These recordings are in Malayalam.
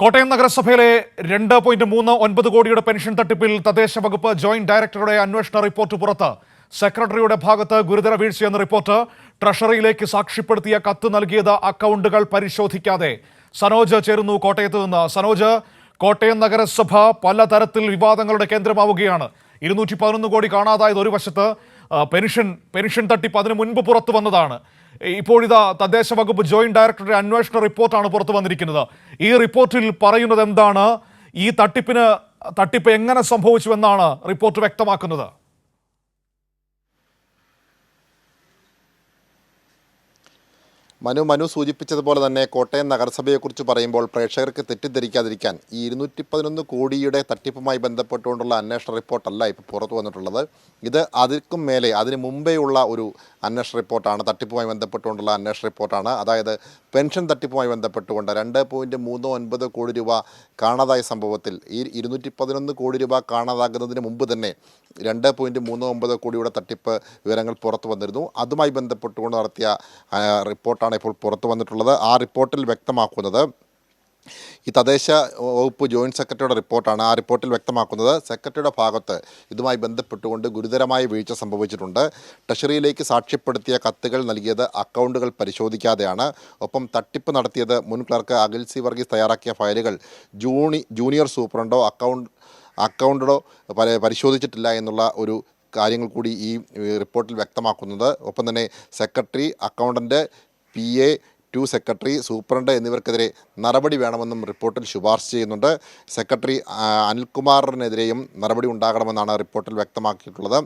കോട്ടയം നഗരസഭയിലെ രണ്ട് പോയിന്റ് മൂന്ന് ഒൻപത് കോടിയുടെ പെൻഷൻ തട്ടിപ്പിൽ തദ്ദേശ വകുപ്പ് ജോയിന്റ് ഡയറക്ടറുടെ അന്വേഷണ റിപ്പോർട്ട് പുറത്ത്. സെക്രട്ടറിയുടെ ഭാഗത്ത് ഗുരുതര വീഴ്ചയെന്ന റിപ്പോർട്ട്. ട്രഷറിയിലേക്ക് സാക്ഷ്യപ്പെടുത്തിയ കത്ത് നൽകിയത് അക്കൗണ്ടുകൾ പരിശോധിക്കാതെ. സനോജ് ചേരുന്നു കോട്ടയത്ത് നിന്ന്. സനോജ് കോട്ടയം നഗരസഭ പലതരത്തിൽ വിവാദങ്ങളുടെ കേന്ദ്രമാവുകയാണ്. ഇരുന്നൂറ്റി പതിനൊന്ന് കോടി കാണാതായത് ഒരു വശത്ത് പെൻഷൻ പെൻഷൻ തട്ടിപ്പ് അതിനു മുൻപ് പുറത്തു വന്നതാണ്. ഇപ്പോഴിതാ തദ്ദേശ വകുപ്പ് ജോയിന്റ് ഡയറക്ടറുടെ അന്വേഷണ റിപ്പോർട്ടാണ് പുറത്തു വന്നിരിക്കുന്നത്. ഈ റിപ്പോർട്ടിൽ പറയുന്നത് എന്താണ്? ഈ തട്ടിപ്പിന് തട്ടിപ്പ് എങ്ങനെ സംഭവിച്ചുവെന്നാണ് റിപ്പോർട്ട് വ്യക്തമാക്കുന്നത്. മനു മനു സൂചിപ്പിച്ചതുപോലെ തന്നെ കോട്ടയം നഗരസഭയെക്കുറിച്ച് പറയുമ്പോൾ പ്രേക്ഷകർക്ക് തെറ്റിദ്ധരിക്കാതിരിക്കാൻ ഈ ഇരുന്നൂറ്റി പതിനൊന്ന് കോടിയുടെ തട്ടിപ്പുമായി ബന്ധപ്പെട്ടുകൊണ്ടുള്ള അന്വേഷണ റിപ്പോർട്ടല്ല ഇപ്പോൾ പുറത്തു വന്നിട്ടുള്ളത്. ഇത് അതിക്കും മേലെ അതിന് മുമ്പേയുള്ള ഒരു അന്വേഷണ റിപ്പോർട്ടാണ് തട്ടിപ്പുമായി ബന്ധപ്പെട്ടുകൊണ്ടുള്ള അന്വേഷണ റിപ്പോർട്ടാണ്. അതായത് പെൻഷൻ തട്ടിപ്പുമായി ബന്ധപ്പെട്ടുകൊണ്ട് രണ്ട് പോയിന്റ് മൂന്ന് ഒൻപത് കോടി രൂപ കാണാതായ സംഭവത്തിൽ ഈ ഇരുന്നൂറ്റി പതിനൊന്ന് കോടി രൂപ കാണാതാകുന്നതിന് മുമ്പ് തന്നെ രണ്ട് പോയിന്റ് മൂന്ന് ഒമ്പത് കോടിയുടെ തട്ടിപ്പ് വിവരങ്ങൾ പുറത്തു വന്നിരുന്നു. അതുമായി ബന്ധപ്പെട്ടുകൊണ്ട് നടത്തിയ ആ, ഇപ്പോൾ പുറത്തു വന്നിട്ടുള്ളത്. ആ റിപ്പോർട്ടിൽ വ്യക്തമാക്കുന്നത് ഈ തദ്ദേശ വകുപ്പ് ജോയിന്റ് സെക്രട്ടറിയുടെ റിപ്പോർട്ടാണ് ആ റിപ്പോർട്ടിൽ വ്യക്തമാക്കുന്നത്. സെക്രട്ടറിയുടെ ഭാഗത്ത് ഇതുമായി ബന്ധപ്പെട്ടുകൊണ്ട് ഗുരുതരമായ വീഴ്ച സംഭവിച്ചിട്ടുണ്ട്. ട്രഷറിയിലേക്ക് സാക്ഷ്യപ്പെടുത്തിയ കത്തുകൾ നൽകിയത് അക്കൗണ്ടുകൾ പരിശോധിക്കാതെയാണ്. ഒപ്പം തട്ടിപ്പ് നടത്തിയത് മുൻ ക്ലർക്ക് അഖിൽ സി വർഗീസ് തയ്യാറാക്കിയ ഫയലുകൾ ജൂണി ജൂനിയർ സൂപ്രണ്ടോ അക്കൗണ്ട് അക്കൗണ്ടോ പരിശോധിച്ചിട്ടില്ല എന്നുള്ള ഒരു കാര്യങ്ങൾ കൂടി ഈ റിപ്പോർട്ടിൽ വ്യക്തമാക്കുന്നത്. ഒപ്പം തന്നെ secretary accountant P A to secretary superintendent എന്നിവർക്കെതിരെ നടപടി വേണമെന്നും റിപ്പോർട്ടിൽ ശുപാർശ ചെയ്യുന്നുണ്ട്. സെക്രട്ടറി അനിൽകുമാറിനെതിരെയും നടപടി ഉണ്ടാകണമെന്നാണ് റിപ്പോർട്ടിൽ വ്യക്തമാക്കിയിട്ടുള്ളത്.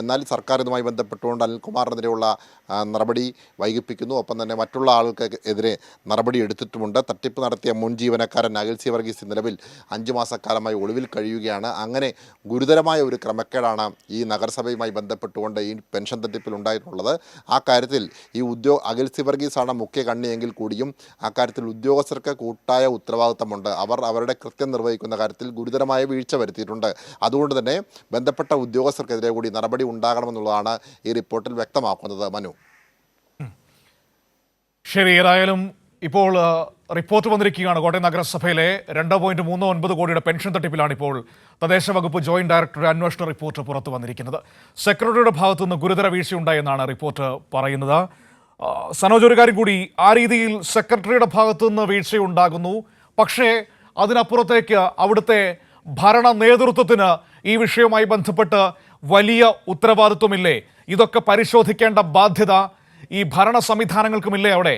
എന്നാൽ സർക്കാർ ഇതുമായി ബന്ധപ്പെട്ടുകൊണ്ട് അനിൽകുമാറിനെതിരെയുള്ള നടപടി വൈകിപ്പിക്കുന്നു. ഒപ്പം തന്നെ മറ്റുള്ള ആൾക്ക് എതിരെ നടപടി എടുത്തിട്ടുമുണ്ട്. തട്ടിപ്പ് നടത്തിയ മുൻ ജീവനക്കാരൻ അഖിൽ സി വർഗീസ് നിലവിൽ അഞ്ചു മാസക്കാലമായി ഒളിവിൽ കഴിയുകയാണ്. അങ്ങനെ ഗുരുതരമായ ഒരു ക്രമക്കേടാണ് ഈ നഗരസഭയുമായി ബന്ധപ്പെട്ടുകൊണ്ട് ഈ പെൻഷൻ തട്ടിപ്പിൽ ഉണ്ടായിട്ടുള്ളത്. ആ കാര്യത്തിൽ ഈ ഉദ്യോഗ അഖിൽ സി വർഗീസാണ് മുഖ്യ കണ്ണിയെങ്കിൽ കൂടിയും ആ കാര്യത്തിൽ ഉദ്യോഗസ്ഥർക്ക് കൂട്ടായ ഉത്തരവാദിത്തമുണ്ട്. അവർ അവരുടെ കൃത്യം നിർവഹിക്കുന്ന കാര്യത്തിൽ ഗുരുതരമായ വീഴ്ച വരുത്തിയിട്ടുണ്ട്. അതുകൊണ്ട് തന്നെ ബന്ധപ്പെട്ട ഉദ്യോഗസ്ഥർക്കെതിരെ കൂടി നടപടി ഉണ്ടാകണമെന്നുള്ളതാണ് ഈ റിപ്പോർട്ടിൽ വ്യക്തമാക്കുന്നത്. മനു. ശരി ഏതായാലും ഇപ്പോൾ റിപ്പോർട്ട് വന്നിരിക്കുകയാണ് കോട്ടയം നഗരസഭയിലെ രണ്ട് പോയിന്റ് മൂന്ന് ഒൻപത് കോടിയുടെ പെൻഷൻ തട്ടിപ്പിലാണ് ഇപ്പോൾ തദ്ദേശ വകുപ്പ് ജോയിന്റ് ഡയറക്ടറുടെ അന്വേഷണ റിപ്പോർട്ട് പുറത്തു വന്നിരിക്കുന്നത്. സെക്രട്ടറിയുടെ ഭാഗത്തു നിന്ന് ഗുരുതര വീഴ്ചയുണ്ടായെന്നാണ് റിപ്പോർട്ട് പറയുന്നത്. സനോജ് ഒരു കാര്യം കൂടി. ആ രീതിയിൽ സെക്രട്ടറിയുടെ ഭാഗത്തു നിന്ന് വീഴ്ചയുണ്ടാകുന്നു. പക്ഷേ അതിനപ്പുറത്തേക്ക് അവിടുത്തെ ഭരണ നേതൃത്വത്തിന് ഈ വിഷയവുമായി ബന്ധപ്പെട്ട് വലിയ ഉത്തരവാദിത്വമില്ലേ? ഇതൊക്കെ പരിശോധിക്കേണ്ട ബാധ്യത ഈ ഭരണ സംവിധാനങ്ങൾക്കുമില്ലേ അവിടെ?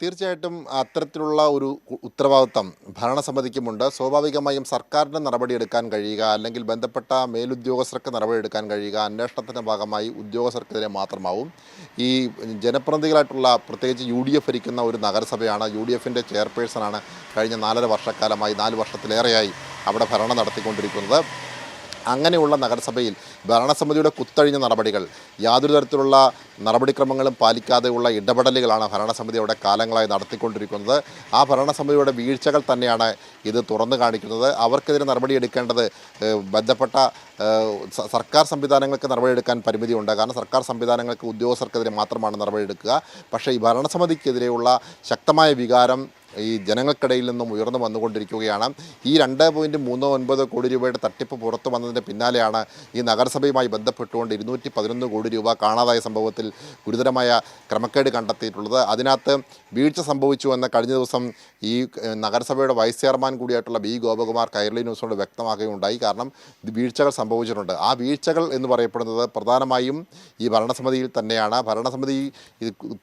തീർച്ചയായിട്ടും അത്തരത്തിലുള്ള ഒരു ഉത്തരവാദിത്തം ഭരണസമിതിക്കുമുണ്ട്. സ്വാഭാവികമായും സർക്കാരിന് നടപടിയെടുക്കാൻ കഴിയുക അല്ലെങ്കിൽ ബന്ധപ്പെട്ട മേലുദ്യോഗസ്ഥർക്ക് നടപടിയെടുക്കാൻ കഴിയുക അന്വേഷണത്തിന്റെ ഭാഗമായി ഉദ്യോഗസ്ഥർക്കെതിരെ മാത്രമാവും. ഈ ജനപ്രതിനിധികളായിട്ടുള്ള പ്രത്യേകിച്ച് യു ഡി എഫ് ഭരിക്കുന്ന ഒരു നഗരസഭയാണ്. യു ഡി എഫിന്റെ ചെയർപേഴ്സണാണ് കഴിഞ്ഞ നാലര വർഷക്കാലമായി നാല് വർഷത്തിലേറെയായി അവിടെ ഭരണം നടത്തിക്കൊണ്ടിരിക്കുന്നത്. അങ്ങനെയുള്ള നഗരസഭയിൽ ഭരണസമിതിയുടെ കുത്തഴിഞ്ഞ നടപടികൾ യാതൊരു തരത്തിലുള്ള നടപടിക്രമങ്ങളും പാലിക്കാതെയുള്ള ഇടപെടലുകളാണ് ഭരണസമിതി അവിടെ കാലങ്ങളായി നടത്തിക്കൊണ്ടിരിക്കുന്നത്. ആ ഭരണസമിതിയുടെ വീഴ്ചകൾ തന്നെയാണ് ഇത് തുറന്നു കാണിക്കുന്നത്. അവർക്കെതിരെ നടപടിയെടുക്കേണ്ടത് ബന്ധപ്പെട്ട സർക്കാർ സംവിധാനങ്ങൾക്ക് നടപടിയെടുക്കാൻ പരിമിതിയുണ്ട്. കാരണം സർക്കാർ സംവിധാനങ്ങൾക്ക് ഉദ്യോഗസ്ഥർക്കെതിരെ മാത്രമാണ് നടപടിയെടുക്കുക. പക്ഷേ ഈ ഭരണസമിതിക്കെതിരെയുള്ള ശക്തമായ വികാരം ഈ ജനങ്ങൾക്കിടയിൽ നിന്നും ഉയർന്നു വന്നുകൊണ്ടിരിക്കുകയാണ്. ഈ രണ്ട് പോയിന്റ് മൂന്ന് ഒൻപത് കോടി രൂപയുടെ തട്ടിപ്പ് പുറത്തു വന്നതിന്റെ പിന്നാലെയാണ് ഈ നഗരസഭയുമായി ബന്ധപ്പെട്ടുകൊണ്ട് ഇരുന്നൂറ്റി പതിനൊന്ന് കോടി രൂപ കാണാതായ സംഭവത്തിൽ ഗുരുതരമായ ക്രമക്കേട് കണ്ടെത്തിയിട്ടുള്ളത്. അതിനകത്ത് വീഴ്ച സംഭവിച്ചു എന്ന് കഴിഞ്ഞ ദിവസം ഈ നഗരസഭയുടെ വൈസ് ചെയർമാൻ കൂടിയായിട്ടുള്ള ബി ഗോപകുമാർ കൈരളി ന്യൂസിനോട് വ്യക്തമാക്കുകയുണ്ടായി. കാരണം വീഴ്ചകൾ സംഭവിച്ചിട്ടുണ്ട്. ആ വീഴ്ചകൾ എന്ന് പറയപ്പെടുന്നത് പ്രധാനമായും ഈ ഭരണസമിതിയിൽ തന്നെയാണ്. ഭരണസമിതി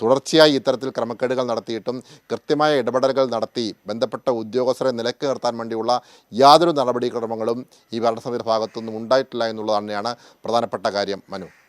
തുടർച്ചയായി ഇത്തരത്തിൽ ക്രമക്കേടുകൾ നടത്തിയിട്ടും കൃത്യമായ ഇടപെടലുകൾ നടത്തി ബന്ധപ്പെട്ട ഉദ്യോഗസ്ഥരെ നിലയ്ക്ക് നിർത്താൻ വേണ്ടിയുള്ള യാതൊരു നടപടിക്രമങ്ങളും ഈ ഭരണസമിതിയുടെ ഭാഗത്തുനിന്നും ഉണ്ടായിട്ടില്ല എന്നുള്ളത് തന്നെയാണ് പ്രധാനപ്പെട്ട കാര്യം. മനു